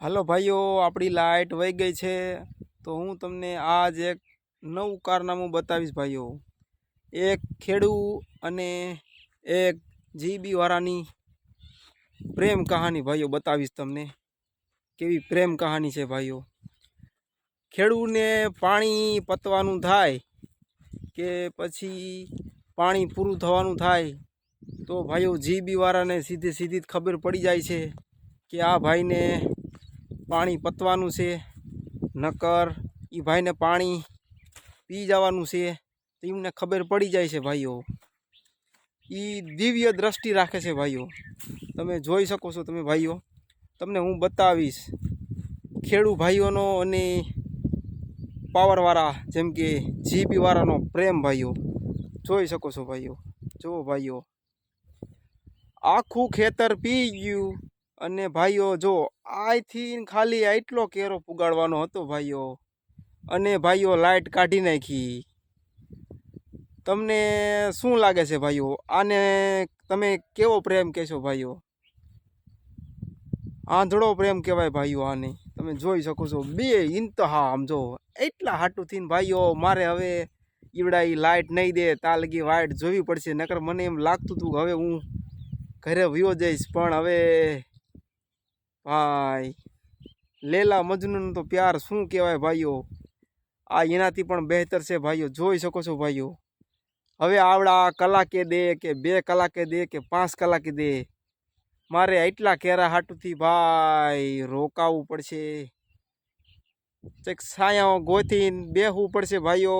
હાલો ભાઈઓ, આપણી લાઇટ વહી ગઈ છે. તો હું તમને આજ એક નવું કારનામું બતાવીશ ભાઈઓ. એક ખેડૂ અને એક જીબી વાળાની પ્રેમ કહાની ભાઈઓ બતાવીશ તમને. કેવી પ્રેમ કહાની છે ભાઈઓ. ખેડૂને પાણી પતવાનું થાય કે પછી પાણી પૂરું થવાનું થાય, તો ભાઈઓ જીબી વાળાને સીધે સીધી જ ખબર પડી જાય છે કે આ ભાઈને પાણી પતવાનું છે, નકર એ ભાઈને પાણી પી જવાનું છે, તો એમને ખબર પડી જાય છે ભાઈઓ. એ દિવ્ય દ્રષ્ટિ રાખે છે ભાઈઓ. તમે જોઈ શકો છો તમે ભાઈઓ. તમને હું બતાવીશ ખેડૂ ભાઈઓનો અને પાવરવાળા જેમ કે જીબીવાળાનો પ્રેમ ભાઈઓ. જોઈ શકો છો ભાઈઓ. જુઓ ભાઈઓ. આખું ખેતર પી ગયું. અને ભાઈઓ, જો આથી ખાલી આટલો કેરો પુગાડવાનો હતો ભાઈઓ, અને ભાઈઓ લાઇટ કાઢી નાખી. તમને શું લાગે છે ભાઈઓ? આને તમે કેવો પ્રેમ કહેશો ભાઈઓ? આંધળો પ્રેમ કહેવાય ભાઈઓ આને. તમે જોઈ શકો છો, બે ઇંતહા આમ જો. એટલા હાટું થઈને ભાઈઓ, મારે હવે ઈવડા ઈ લાઇટ નહીં દે, તાલગી વાઇટ જોવી પડશે, નકર મને એમ લાગતું હતું કે હવે હું ઘરે વયો જઈશ, પણ હવે ભાઈ લેલા મજનૂનો તો પ્યાર શું કહેવાય ભાઈઓ? આ એનાથી પણ બહેતર છે ભાઈઓ, જોઈ શકો છો ભાઈઓ. હવે આવડા કલાકે દે કે બે કલાકે દે કે પાંચ કલાકે દે. મારે એટલા કેરા હાટુથી ભાઈ રોકાવું પડશે. ચેક સાયા ગોતીને બેહવું પડશે ભાઈઓ.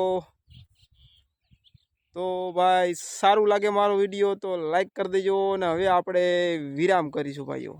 તો ભાઈ સારું લાગે મારો વીડિયો તો લાઈક કરી દેજો અને હવે આપણે વિરામ કરીશું ભાઈઓ.